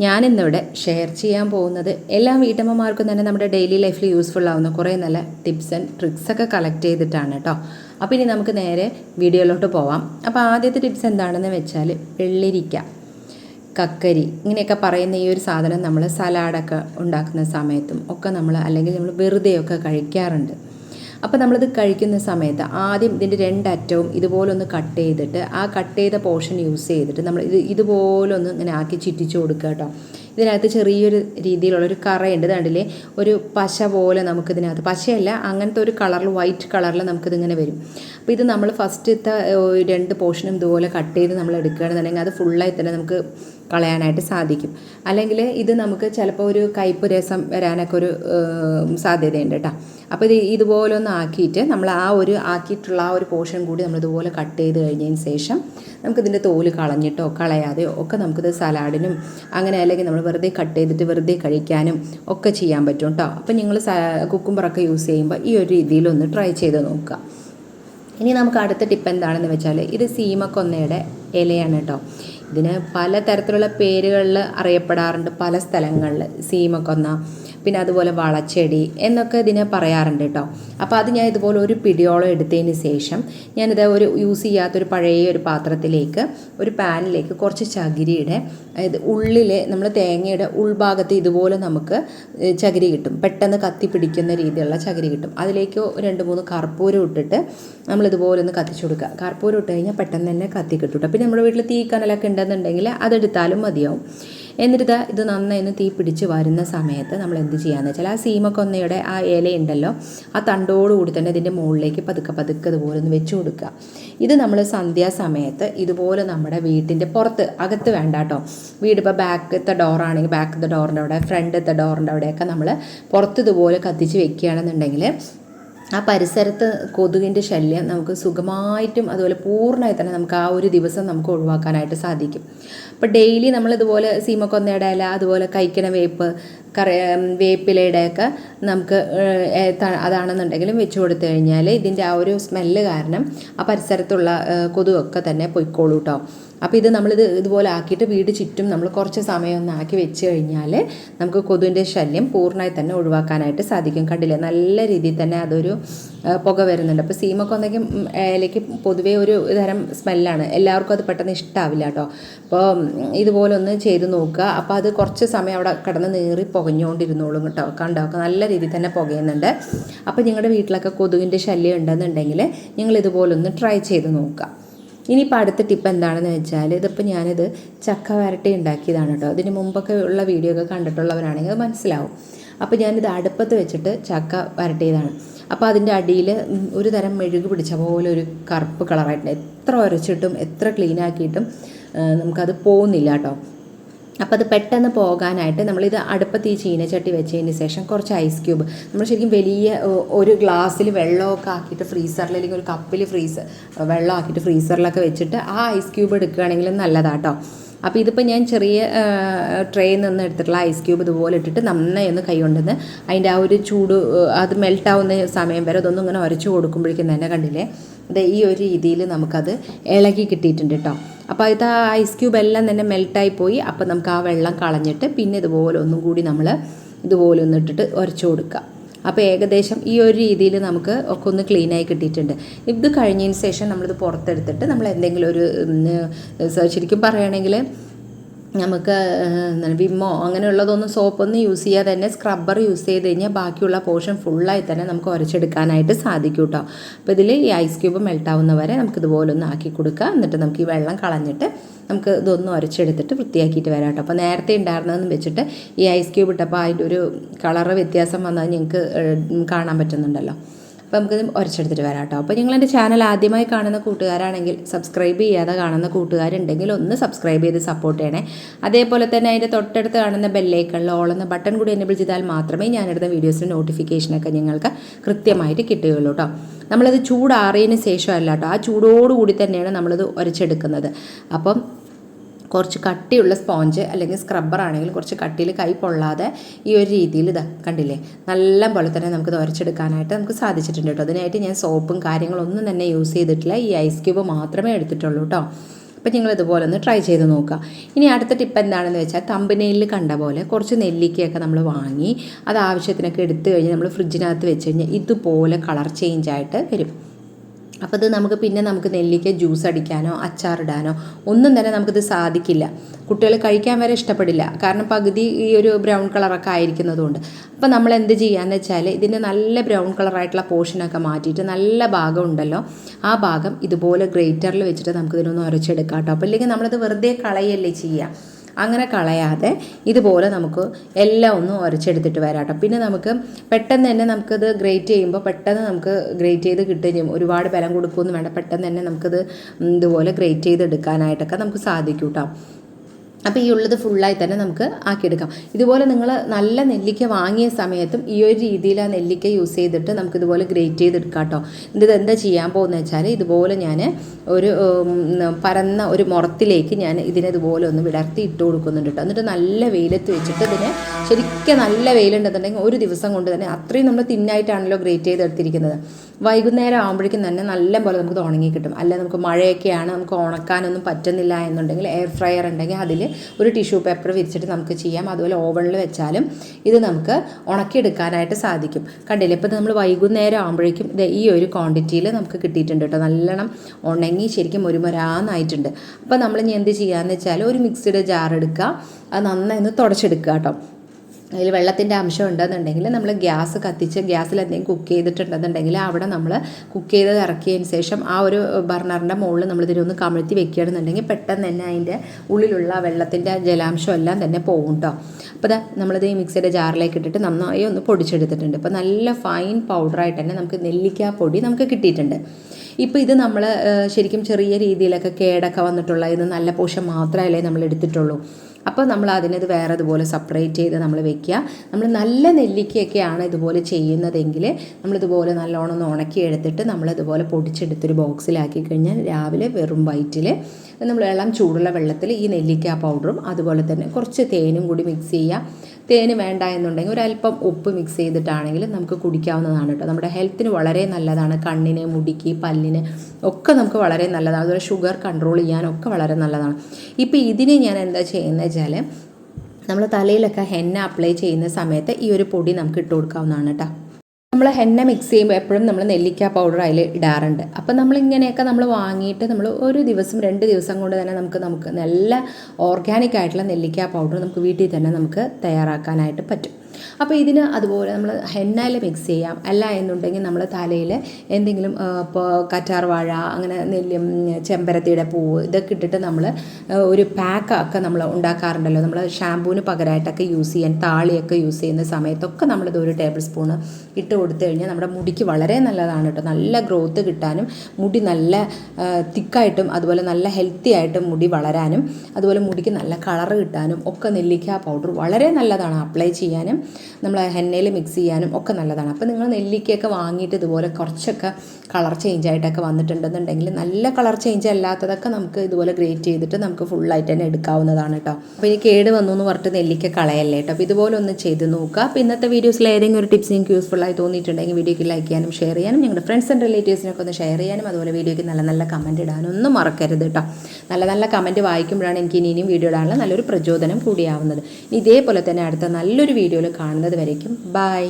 ഞാനിന്നിവിടെ ഷെയർ ചെയ്യാൻ പോകുന്നത് എല്ലാ വീട്ടമ്മമാർക്കും തന്നെ നമ്മുടെ ഡെയിലി ലൈഫിൽ യൂസ്ഫുൾ ആവുന്ന കുറേ നല്ല ടിപ്സ് ആൻഡ് ട്രിക്സ് ഒക്കെ കളക്ട് ചെയ്തിട്ടാണ് കേട്ടോ അപ്പോൾ ഇനി നമുക്ക് നേരെ വീഡിയോയിലോട്ട് പോവാം. അപ്പോൾ ആദ്യത്തെ ടിപ്സ് എന്താണെന്ന് വെച്ചാൽ വെള്ളിരിക്ക കക്കരി ഇങ്ങനെയൊക്കെ പറയുന്ന ഈ ഒരു സാധനം നമ്മൾ സലാഡൊക്കെ ഉണ്ടാക്കുന്ന സമയത്തും ഒക്കെ നമ്മൾ അല്ലെങ്കിൽ നമ്മൾ വെറുതെയൊക്കെ കഴിക്കാറുണ്ട്. അപ്പോൾ നമ്മളിത് കഴിക്കുന്ന സമയത്ത് ആദ്യം ഇതിന്റെ രണ്ടറ്റവും ഇതുപോലൊന്ന് കട്ട് ചെയ്തിട്ട് ആ കട്ട് ചെയ്ത പോർഷൻ യൂസ് ചെയ്തിട്ട് നമ്മൾ ഇത് ഇതുപോലൊന്ന് ഇങ്ങനെ ആക്കി ചുറ്റിച്ച് കൊടുക്കുക കേട്ടോ. ഇതിനകത്ത് ചെറിയൊരു രീതിയിലുള്ള ഒരു കറയുണ്ട്. കണ്ടില്ലേ? ഒരു പശ പോലെ നമുക്കിതിനകത്ത് പശയല്ല അങ്ങനത്തെ ഒരു കളറിൽ വൈറ്റ് കളറിൽ നമുക്കിതിങ്ങനെ വരും. അപ്പോൾ ഇത് നമ്മൾ ഫസ്റ്റത്തെ രണ്ട് പോർഷനും ഇതുപോലെ കട്ട് ചെയ്ത് നമ്മൾ എടുക്കുകയാണെന്നുണ്ടെങ്കിൽ അത് ഫുള്ളായി തന്നെ നമുക്ക് കളയാനായിട്ട് സാധിക്കും. അല്ലെങ്കിൽ ഇത് നമുക്ക് ചിലപ്പോൾ ഒരു കയ്പ്പ് രസം വരാനൊക്കെ ഒരു സാധ്യതയുണ്ട് കേട്ടോ അപ്പോൾ ഇത് ഇതുപോലെ ഒന്ന് ആക്കിയിട്ട് നമ്മൾ ആ ഒരു ആക്കിയിട്ടുള്ള ആ ഒരു പോർഷൻ കൂടി നമ്മൾ ഇതുപോലെ കട്ട് ചെയ്ത് കഴിഞ്ഞതിന് ശേഷം നമുക്കിതിന്റെ തോൽ കളഞ്ഞിട്ടോ കളയാതെയോ ഒക്കെ നമുക്കിത് സലാഡിനും അങ്ങനെ അല്ലെങ്കിൽ നമ്മൾ വെറുതെ കട്ട് ചെയ്തിട്ട് വെറുതെ കഴിക്കാനും ഒക്കെ ചെയ്യാൻ പറ്റും കേട്ടോ അപ്പോൾ നിങ്ങൾ കുക്കുംബറൊക്കെ യൂസ് ചെയ്യുമ്പോൾ ഈ ഒരു രീതിയിലൊന്ന് ട്രൈ ചെയ്ത് നോക്കുക ഇനി നമുക്ക് അടുത്ത ടിപ്പ് എന്താണെന്ന് വെച്ചാൽ ഇത് സീമക്കൊന്നയുടെ ഇലയാണ് കേട്ടോ ഇതിന് പല തരത്തിലുള്ള പേരുകളിൽ അറിയപ്പെടാറുണ്ട്. പല സ്ഥലങ്ങളിൽ സീമക്കൊന്ന പിന്നെ അതുപോലെ വളച്ചെടി എന്നൊക്കെ ഇതിനെ പറയാറുണ്ട് കേട്ടോ. അപ്പോൾ അത് ഞാൻ ഇതുപോലെ ഒരു പിടിയോളം എടുത്തതിന് ശേഷം ഞാനിത് ഒരു യൂസ് ചെയ്യാത്തൊരു പഴയ ഒരു പാത്രത്തിലേക്ക് ഒരു പാനിലേക്ക് കുറച്ച് ചകിരിയുടെ അതായത് ഉള്ളിൽ നമ്മൾ തേങ്ങയുടെ ഉൾഭാഗത്ത് ഇതുപോലെ നമുക്ക് ചകിരി കിട്ടും. പെട്ടെന്ന് കത്തി പിടിക്കുന്ന രീതിയിലുള്ള ചകിരി കിട്ടും. അതിലേക്ക് രണ്ട് മൂന്ന് കർപ്പൂരം ഇട്ടിട്ട് നമ്മൾ ഇതുപോലെ ഒന്ന് കത്തിച്ചു കൊടുക്കുക. കർപ്പൂരം ഇട്ട് കഴിഞ്ഞാൽ പെട്ടെന്ന് തന്നെ കത്തി കിട്ടും പിന്നെ നമ്മുടെ വീട്ടിൽ തീ കനലൊക്കെ ഉണ്ടെന്നുണ്ടെങ്കിൽ അതെടുത്താലും മതിയാവും. എന്നിട്ട് ഇത് നന്നായി തീ പിടിച്ച് വരുന്ന സമയത്ത് നമ്മൾ എന്ത് ചെയ്യാന്ന് വെച്ചാൽ ആ സീമക്കൊന്നയുടെ ആ ഇലയുണ്ടല്ലോ ആ തണ്ടോടുകൂടി തന്നെ ഇതിന്റെ മുകളിലേക്ക് പതുക്കെ പതുക്കെ അതുപോലെ ഒന്ന് വെച്ച് കൊടുക്കുക. ഇത് നമ്മൾ സന്ധ്യാസമയത്ത് ഇതുപോലെ നമ്മുടെ വീട്ടിന്റെ പുറത്ത് അകത്ത് വേണ്ട കേട്ടോ. വീട് ഇപ്പോൾ ബാക്കത്തെ ഡോറാണെങ്കിൽ ബാക്കത്തെ ഡോറിന്റെ അവിടെ ഫ്രണ്ടത്തെ ഡോറിന്റെ അവിടെയൊക്കെ നമ്മൾ പുറത്ത് ഇതുപോലെ കത്തിച്ച് വെക്കുകയാണെന്നുണ്ടെങ്കിൽ ആ പരിസരത്ത് കൊതുകിന്റെ ശല്യം നമുക്ക് സുഖമായിട്ടും അതുപോലെ പൂർണമായി തന്നെ നമുക്ക് ആ ഒരു ദിവസം നമുക്ക് ഒഴിവാക്കാനായിട്ട് സാധിക്കും. അപ്പോൾ ഡെയിലി നമ്മളിതുപോലെ സീമക്കൊന്നയുടെ ഇല അതുപോലെ കഴിക്കണ വേപ്പ് കറ വേപ്പിലയുടെയൊക്കെ നമുക്ക് അതാണെന്നുണ്ടെങ്കിലും വെച്ച് കൊടുത്തു കഴിഞ്ഞാൽ ഇതിന്റെ ആ ഒരു സ്മെല്ല് കാരണം ആ പരിസരത്തുള്ള കൊതുകൊക്കെ തന്നെ പൊയ്ക്കോളൂ കേട്ടോ അപ്പോൾ ഇത് നമ്മളിത് ഇതുപോലെ ആക്കിയിട്ട് വീട് ചുറ്റും നമ്മൾ കുറച്ച് സമയം ഒന്ന് ആക്കി വെച്ച് കഴിഞ്ഞാൽ നമുക്ക് കൊതുവിന്റെ ശല്യം പൂർണമായി തന്നെ ഒഴിവാക്കാനായിട്ട് സാധിക്കും. കണ്ടില്ലേ? നല്ല രീതിയിൽ തന്നെ അതൊരു പുക വരുന്നുണ്ട്. അപ്പോൾ സീമൊക്കെ ഒന്നെങ്കിൽ ഇലയ്ക്ക് പൊതുവേ ഒരു തരം സ്മെല്ലാണ്. എല്ലാവർക്കും അത് പെട്ടെന്ന് ഇഷ്ടാവില്ല കേട്ടോ. അപ്പോൾ ഇതുപോലെ ഒന്ന് ചെയ്ത് നോക്കുക. അപ്പോൾ അത് കുറച്ച് സമയം അവിടെ കിടന്ന് നീറി പുകഞ്ഞുകൊണ്ടിരുന്നോളും കേട്ടോ. കണ്ടോ? നല്ല രീതിയിൽ തന്നെ പുകയുന്നുണ്ട്. അപ്പോൾ നിങ്ങളുടെ വീട്ടിലൊക്കെ കൊതുകിന്റെ ശല്യം ഉണ്ടെന്നുണ്ടെങ്കിൽ നിങ്ങൾ ഇതുപോലെ ഒന്ന് ട്രൈ ചെയ്ത് നോക്കുക. ഇനിയിപ്പോൾ അടുത്ത ടിപ്പ് എന്താണെന്ന് വെച്ചാൽ ഇതിപ്പോൾ ഞാനിത് ചക്ക വരട്ടി ഉണ്ടാക്കിയതാണ് കേട്ടോ. അതിന് മുമ്പൊക്കെ ഉള്ള വീഡിയോ ഒക്കെ കണ്ടിട്ടുള്ളവരാണെങ്കിൽ അത് മനസ്സിലാവും. അപ്പോൾ ഞാനിത് അടുപ്പത്ത് വെച്ചിട്ട് ചക്ക വരട്ടിയതാണ്. അപ്പോൾ അതിന്റെ അടിയിൽ ഒരു തരം മെഴുക് പിടിച്ച പോലെ ഒരു കറുപ്പ് കളറായിട്ടുണ്ട്. എത്ര ഉരച്ചിട്ടും എത്ര ക്ലീൻ ആക്കിയിട്ടും നമുക്കത് പോകുന്നില്ല കേട്ടോ. അപ്പോൾ അത് പെട്ടെന്ന് പോകാനായിട്ട് നമ്മളിത് അടുപ്പത്ത് ഈ ചീനച്ചട്ടി വെച്ചതിന് ശേഷം കുറച്ച് ഐസ് ക്യൂബ് നമ്മൾ ശരിക്കും വലിയ ഒരു ഗ്ലാസ്സിൽ വെള്ളമൊക്കെ ആക്കിയിട്ട് ഫ്രീസറിൽ അല്ലെങ്കിൽ ഒരു കപ്പിൽ ഫ്രീസർ വെള്ളം ആക്കിയിട്ട് ഫ്രീസറിലൊക്കെ വെച്ചിട്ട് ആ ഐസ് ക്യൂബ് എടുക്കുകയാണെങ്കിൽ നല്ലതാട്ടോ. അപ്പോൾ ഇതിപ്പോൾ ഞാൻ ചെറിയ ട്രേയിൽ നിന്ന് എടുത്തിട്ടുള്ള ഐസ് ക്യൂബ് ഇതുപോലെ ഇട്ടിട്ട് നന്നായി ഒന്ന് കൈ കൊണ്ടുവന്ന് അതിന്റെ ആ ഒരു ചൂട് അത് മെൽട്ടാവുന്ന സമയം വരെ അതൊന്നും ഇങ്ങനെ ഉരച്ചു കൊടുക്കുമ്പോഴേക്കും തന്നെ കണ്ടില്ലേ? അത് ഈ ഒരു രീതിയിൽ നമുക്കത് ഇളകി കിട്ടിയിട്ടുണ്ട് കേട്ടോ അപ്പോൾ ഇത് ആ ഐസ് ക്യൂബ് എല്ലാം തന്നെ മെൽട്ടായി പോയി. അപ്പോൾ നമുക്ക് ആ വെള്ളം കളഞ്ഞിട്ട് പിന്നെ ഇതുപോലെ ഒന്നും കൂടി നമ്മൾ ഇതുപോലെ ഒന്ന് ഇട്ടിട്ട് ഉരച്ചു കൊടുക്കുക അപ്പോൾ ഏകദേശം ഈ ഒരു രീതിയിൽ നമുക്ക് ഒക്കെ ഒന്ന് ക്ലീനായി കിട്ടിയിട്ടുണ്ട്. ഇത് കഴിഞ്ഞതിന് ശേഷം നമ്മളിത് പുറത്തെടുത്തിട്ട് നമ്മൾ എന്തെങ്കിലും ഒരു ശരിക്കും പറയുകയാണെങ്കിൽ നമുക്ക് വിമ്മോ അങ്ങനെയുള്ളതൊന്നും സോപ്പൊന്നും യൂസ് ചെയ്യാതെ തന്നെ സ്ക്രബ്ബർ യൂസ് ചെയ്ത് കഴിഞ്ഞാൽ ബാക്കിയുള്ള പോർഷൻ ഫുള്ളായി തന്നെ നമുക്ക് ഉരച്ചെടുക്കാനായിട്ട് സാധിക്കും കേട്ടോ അപ്പോൾ ഇതിൽ ഈ ഐസ് ക്യൂബ് മെൽട്ടാവുന്ന വരെ നമുക്ക് ഇതുപോലെ ഒന്ന് ആക്കി കൊടുക്കുക. എന്നിട്ട് നമുക്ക് ഈ വെള്ളം കളഞ്ഞിട്ട് നമുക്ക് ഇതൊന്ന് ഉരച്ചെടുത്തിട്ട് വൃത്തിയാക്കിയിട്ട് വരാം കേട്ടോ അപ്പോൾ നേരത്തെ ഉണ്ടായിരുന്നതെന്ന് വെച്ചിട്ട് ഈ ഐസ് ക്യൂബ് ഇട്ടപ്പോൾ അതിന്റെ ഒരു കളറ് വ്യത്യാസം വന്നാൽ നിങ്ങൾക്ക് കാണാൻ പറ്റുന്നുണ്ടല്ലോ. അപ്പോൾ നമുക്കിത് ഉരച്ചെടുത്തിട്ട് വരാം കേട്ടോ. അപ്പോൾ നിങ്ങളെന്റെ ചാനൽ ആദ്യമായി കാണുന്ന കൂട്ടുകാരാണെങ്കിൽ സബ്സ്ക്രൈബ് ചെയ്യാതെ കാണുന്ന കൂട്ടുകാരുണ്ടെങ്കിൽ ഒന്ന് സബ്സ്ക്രൈബ് ചെയ്ത് സപ്പോർട്ട് ചെയ്യണേ. അതേപോലെ തന്നെ അതിന്റെ തൊട്ടടുത്ത് കാണുന്ന ബെല്ലേക്കുള്ള ഓളുന്ന ബട്ടൺ കൂടി എന്നെ ചെയ്താൽ മാത്രമേ ഞാനെടുത്ത വീഡിയോസിന്റെ നോട്ടിഫിക്കേഷനൊക്കെ നിങ്ങൾക്ക് കൃത്യമായിട്ട് കിട്ടുകയുള്ളൂ കേട്ടോ. നമ്മളത് ചൂടാറിയതിന് ശേഷമല്ല കേട്ടോ. ആ ചൂടോടുകൂടി തന്നെയാണ് നമ്മളിത് ഉരച്ചെടുക്കുന്നത് അപ്പം കുറച്ച് കട്ടിയുള്ള സ്പോഞ്ച് അല്ലെങ്കിൽ സ്ക്രബ്ബർ ആണെങ്കിൽ കുറച്ച് കട്ടിയിൽ കൈ പൊള്ളാതെ ഈ ഒരു രീതിയിൽ ഇതാ കണ്ടില്ലേ? നല്ല പോലെ തന്നെ നമുക്ക് തുരച്ചെടുക്കാനായിട്ട് നമുക്ക് സാധിച്ചിട്ടുണ്ട് കേട്ടോ. അതിനായിട്ട് ഞാൻ സോപ്പും കാര്യങ്ങളൊന്നും തന്നെ യൂസ് ചെയ്തിട്ടില്ല. ഈ ഐസ് ക്യൂബ് മാത്രമേ എടുത്തിട്ടുള്ളൂ കേട്ടോ. അപ്പോൾ നിങ്ങൾ ഇതുപോലെ ഒന്ന് ട്രൈ ചെയ്ത് നോക്കുക. ഇനി അടുത്ത ടിപ്പ് എന്താണെന്ന് വെച്ചാൽ തമ്പനയിൽ കണ്ട പോലെ കുറച്ച് നെല്ലിക്കയൊക്കെ നമ്മൾ വാങ്ങി അത് ആവശ്യത്തിനൊക്കെ എടുത്തു കഴിഞ്ഞ് നമ്മൾ ഫ്രിഡ്ജിനകത്ത് വെച്ച് കഴിഞ്ഞാൽ ഇതുപോലെ കളർ ചേഞ്ച് ആയിട്ട് വരും. അപ്പോൾ ഇത് നമുക്ക് പിന്നെ നമുക്ക് നെല്ലിക്ക ജ്യൂസ് അടിക്കാനോ അച്ചാറിടാനോ ഒന്നും തന്നെ നമുക്കിത് സാധിക്കില്ല. കുട്ടികൾ കഴിക്കാൻ വരെ ഇഷ്ടപ്പെടില്ല. കാരണം പകുതി ഈ ഒരു ബ്രൗൺ കളറൊക്കെ ആയിരിക്കുന്നതുകൊണ്ട്. അപ്പോൾ നമ്മൾ എന്ത് ചെയ്യാന്ന് വെച്ചാൽ ഇതിന്റെ നല്ല ബ്രൗൺ കളറായിട്ടുള്ള പോർഷനൊക്കെ മാറ്റിയിട്ട് നല്ല ഭാഗം ഉണ്ടല്ലോ. ആ ഭാഗം ഇതുപോലെ ഗ്രേറ്ററിൽ വെച്ചിട്ട് നമുക്കിതിനൊന്ന് ഉരച്ചെടുക്കാം കേട്ടോ അപ്പോൾ ഇല്ലെങ്കിൽ നമ്മളിത് വെറുതെ കളയല്ലേ ചെയ്യുക അങ്ങനെ കളയാതെ ഇതുപോലെ നമുക്ക് എല്ലാം ഒന്നും ഉരച്ചെടുത്തിട്ട് വരാം കേട്ടോ പിന്നെ നമുക്ക് പെട്ടെന്ന് തന്നെ നമുക്കത് ഗ്രേറ്റ് ചെയ്യുമ്പോൾ പെട്ടെന്ന് നമുക്ക് ഗ്രേറ്റ് ചെയ്ത് കിട്ടുകയും ഒരുപാട് ബലം കൊടുക്കുകയൊന്നും വേണ്ട. പെട്ടെന്ന് തന്നെ നമുക്കത് ഇതുപോലെ ഗ്രേറ്റ് ചെയ്ത് എടുക്കാനായിട്ടൊക്കെ നമുക്ക് സാധിക്കും കേട്ടോ അപ്പോൾ ഈ ഉള്ളത് ഫുള്ളായി തന്നെ നമുക്ക് ആക്കിയെടുക്കാം. ഇതുപോലെ നിങ്ങൾ നല്ല നെല്ലിക്ക വാങ്ങിയ സമയത്തും ഈ ഒരു രീതിയിൽ ആ നെല്ലിക്ക യൂസ് ചെയ്തിട്ട് നമുക്ക് ഇതുപോലെ ഗ്രേറ്റ് ചെയ്തെടുക്കാം കേട്ടോ ഇത് എന്താ ചെയ്യാൻ പോകുന്നത് വെച്ചാൽ ഇതുപോലെ ഞാൻ ഒരു പരന്ന ഒരു മുറത്തിലേക്ക് ഞാൻ ഇതിനെ ഇതുപോലെ ഒന്ന് വിടർത്തി ഇട്ട് കൊടുക്കുന്നുണ്ട് കേട്ടോ എന്നിട്ട് നല്ല വെയിലത്ത് വെച്ചിട്ട് ഇതിനെ ശരിക്കും നല്ല വെയിലുണ്ടെന്നുണ്ടെങ്കിൽ ഒരു ദിവസം കൊണ്ട് തന്നെ അത്രയും നമ്മൾ തിന്നായിട്ടാണല്ലോ ഗ്രേറ്റ് ചെയ്തെടുത്തിരിക്കുന്നത്. വൈകുന്നേരം ആകുമ്പോഴേക്കും തന്നെ നല്ല പോലെ നമുക്ക് ഉണങ്ങി കിട്ടും. അല്ല നമുക്ക് മഴയൊക്കെയാണ് നമുക്ക് ഉണക്കാനൊന്നും പറ്റുന്നില്ല എന്നുണ്ടെങ്കിൽ എയർ ഫ്രയർ ഉണ്ടെങ്കിൽ അതിൽ ഒരു ടിഷ്യൂ പേപ്പർ വിരിച്ചിട്ട് നമുക്ക് ചെയ്യാം. അതുപോലെ ഓവണിൽ വെച്ചാലും ഇത് നമുക്ക് ഉണക്കിയെടുക്കാനായിട്ട് സാധിക്കും. കണ്ടില്ലേ? ഇപ്പോൾ നമ്മൾ വൈകുന്നേരം ആകുമ്പോഴേക്കും ഇത് ഈ ഒരു ക്വാണ്ടിറ്റിയിൽ നമുക്ക് കിട്ടിയിട്ടുണ്ട് കേട്ടോ. നല്ലോണം ഉണങ്ങി ശരിക്കും ഒരുമരാന്നായിട്ടുണ്ട്. അപ്പോൾ നമ്മൾ ഇനി എന്ത് ചെയ്യാന്ന് വെച്ചാൽ ഒരു മിക്സിയുടെ ജാർ എടുക്കുക. അത് നന്നായി ഒന്ന് തുടച്ചെടുക്കുക കേട്ടോ. അതിൽ വെള്ളത്തിന്റെ അംശം ഉണ്ടെന്നുണ്ടെങ്കിൽ നമ്മൾ ഗ്യാസ് കത്തിച്ച് ഗ്യാസിൽ എന്തെങ്കിലും കുക്ക് ചെയ്തിട്ടുണ്ടെന്നുണ്ടെങ്കിൽ അവിടെ നമ്മൾ കുക്ക് ചെയ്ത് ഇറക്കിയതിന് ശേഷം ആ ഒരു ബർണറിന്റെ മുകളിൽ നമ്മൾ ഇതിലൊന്ന് കമഴ്ത്തി വെക്കുകയാണെന്നുണ്ടെങ്കിൽ പെട്ടെന്ന് തന്നെ അതിന്റെ ഉള്ളിലുള്ള വെള്ളത്തിന്റെ ജലാംശം എല്ലാം തന്നെ പോകും കേട്ടോ അപ്പോൾ ഇതാ നമ്മളിത് ഈ മിക്സിയുടെ ജാറിലേക്ക് ഇട്ടിട്ട് നന്നായി ഒന്ന് പൊടിച്ചെടുത്തിട്ടുണ്ട്. അപ്പോൾ നല്ല ഫൈൻ പൗഡറായിട്ട് തന്നെ നമുക്ക് നെല്ലിക്കാ പൊടി നമുക്ക് കിട്ടിയിട്ടുണ്ട്. ഇപ്പോൾ ഇത് നമ്മൾ ശരിക്കും ചെറിയ രീതിയിലൊക്കെ കേടൊക്കെ വന്നിട്ടുള്ള ഇത് നല്ല പോഷൻ മാത്രമല്ലേ നമ്മൾ എടുത്തിട്ടുള്ളൂ. അപ്പോൾ നമ്മൾ അതിനത് വേറെ ഇതുപോലെ സെപ്പറേറ്റ് ചെയ്ത് നമ്മൾ വെക്കുക. നമ്മൾ നല്ല നെല്ലിക്കയൊക്കെയാണ് ഇതുപോലെ ചെയ്യുന്നതെങ്കിൽ നമ്മളിതുപോലെ നല്ലോണം ഒന്ന് ഉണക്കി എടുത്തിട്ട് നമ്മളിതുപോലെ പൊടിച്ചെടുത്തൊരു ബോക്സിലാക്കി കഴിഞ്ഞാൽ രാവിലെ വെറും വയറ്റിൽ നമ്മൾ ഇളം ചൂടുള്ള വെള്ളത്തിൽ ഈ നെല്ലിക്ക പൗഡറും അതുപോലെ തന്നെ കുറച്ച് തേനും കൂടി മിക്സ് ചെയ്യുക. തേന് വേണ്ട എന്നുണ്ടെങ്കിൽ ഒരല്പം ഉപ്പ് മിക്സ് ചെയ്തിട്ടാണെങ്കിൽ നമുക്ക് കുടിക്കാവുന്നതാണ് കേട്ടോ. നമ്മുടെ ഹെൽത്തിന് വളരെ നല്ലതാണ്. കണ്ണിന് മുടിക്ക് പല്ലിന് ഒക്കെ നമുക്ക് വളരെ നല്ലതാണ്. അതുപോലെ ഷുഗർ കൺട്രോൾ ചെയ്യാനൊക്കെ വളരെ നല്ലതാണ്. ഇപ്പോൾ ഇതിന് ഞാൻ എന്താ ചെയ്യുന്നത് വെച്ചാൽ നമ്മൾ തലയിലൊക്കെ ഹെന്ന അപ്ലൈ ചെയ്യുന്ന സമയത്ത് ഈ ഒരു പൊടി നമുക്ക് ഇട്ട് കൊടുക്കാവുന്നതാണ് കേട്ടോ. നമ്മൾ ഹെന്ന മിക്സ് ചെയ്യുമ്പോൾ എപ്പോഴും നമ്മൾ നെല്ലിക്ക പൗഡർ അതിൽ ഇടാറുണ്ട്. അപ്പം നമ്മൾ ഇങ്ങനെയൊക്കെ നമ്മൾ വാങ്ങിയിട്ട് നമ്മൾ ഒരു ദിവസം രണ്ട് ദിവസം കൊണ്ട് തന്നെ നമുക്ക് നമുക്ക് നല്ല ഓർഗാനിക് ആയിട്ടുള്ള നെല്ലിക്ക പൗഡർ നമുക്ക് വീട്ടിൽ തന്നെ നമുക്ക് തയ്യാറാക്കാനായിട്ട് പറ്റും. അപ്പോൾ ഇതിന് അതുപോലെ നമ്മൾ ഹെന്നയിൽ മിക്സ് ചെയ്യാം. അല്ല എന്നുണ്ടെങ്കിൽ നമ്മൾ തലയിൽ എന്തെങ്കിലും ഇപ്പോൾ കറ്റാർ വാഴ അങ്ങനെ നെല്ലും ചെമ്പരത്തിയുടെ പൂവ് ഇതൊക്കെ ഇട്ടിട്ട് നമ്മൾ ഒരു പാക്കൊക്കെ നമ്മൾ ഉണ്ടാക്കാറുണ്ടല്ലോ. നമ്മൾ ഷാമ്പൂവിന് പകരമായിട്ടൊക്കെ യൂസ് ചെയ്യാൻ താളിയൊക്കെ യൂസ് ചെയ്യുന്ന സമയത്തൊക്കെ നമ്മളിത് ഒരു ടേബിൾ സ്പൂൺ ഇട്ട് കൊടുത്തു കഴിഞ്ഞാൽ നമ്മുടെ മുടിക്ക് വളരെ നല്ലതാണ് കേട്ടോ. നല്ല ഗ്രോത്ത് കിട്ടാനും മുടി നല്ല തിക്കായിട്ടും അതുപോലെ നല്ല ഹെൽത്തി ആയിട്ടും മുടി വളരാനും അതുപോലെ മുടിക്ക് നല്ല കളർ കിട്ടാനും ഒക്കെ നെല്ലിക്ക പൗഡർ വളരെ നല്ലതാണ്. അപ്ലൈ ചെയ്യാനും നമ്മൾ ഹെന്നയിൽ മിക്സ് ചെയ്യാനും ഒക്കെ നല്ലതാണ്. അപ്പോൾ നിങ്ങൾ നെല്ലിക്കയൊക്കെ വാങ്ങിയിട്ട് ഇതുപോലെ കുറച്ചൊക്കെ കളർ ചേഞ്ച് ആയിട്ടൊക്കെ വന്നിട്ടുണ്ടെന്നുണ്ടെങ്കിൽ നല്ല കളർ ചേഞ്ച് അല്ലാത്തതൊക്കെ നമുക്ക് ഇതുപോലെ ഗ്രേറ്റ് ചെയ്തിട്ട് നമുക്ക് ഫുള്ളായിട്ട് തന്നെ എടുക്കാവുന്നതാണ് കേട്ടോ അപ്പോൾ ഇനി കേട് വന്നു എന്ന് പറഞ്ഞിട്ട് നെല്ലിക്ക കളയല്ലേ കേട്ടോ അപ്പോൾ ഇതുപോലെ ഒന്ന് ചെയ്ത് നോക്കുക. അപ്പോൾ ഇന്നത്തെ വീഡിയോസിൽ ഏതെങ്കിലും ഒരു ടിപ്സ് നിങ്ങൾക്ക് യൂസ്ഫുൾ ആയി തോന്നിയിട്ടുണ്ടെങ്കിൽ വീഡിയോക്ക് ലൈക്ക് ചെയ്യാനും ഷെയർ ചെയ്യാനും നിങ്ങളുടെ ഫ്രണ്ട്സ് ആൻഡ് റിലേറ്റീവ്സിനൊക്കെ ഒന്ന് ഷെയർ ചെയ്യാനും അതുപോലെ വീഡിയോക്ക് നല്ല നല്ല കമന്റ് ഇടാനും ഒന്നും മറക്കരുത് കേട്ടോ നല്ല നല്ല കമന്റ് വായിക്കുമ്പോഴാണ് എനിക്ക് ഇനി ഇനിയും വീഡിയോ ഇടാനുള്ള നല്ലൊരു പ്രചോദനം കൂടിയാവുന്നത്. ഇതേപോലെ തന്നെ അടുത്ത നല്ലൊരു വീഡിയോയിൽ കാണുന്നത് വരയ്ക്കും. ബൈ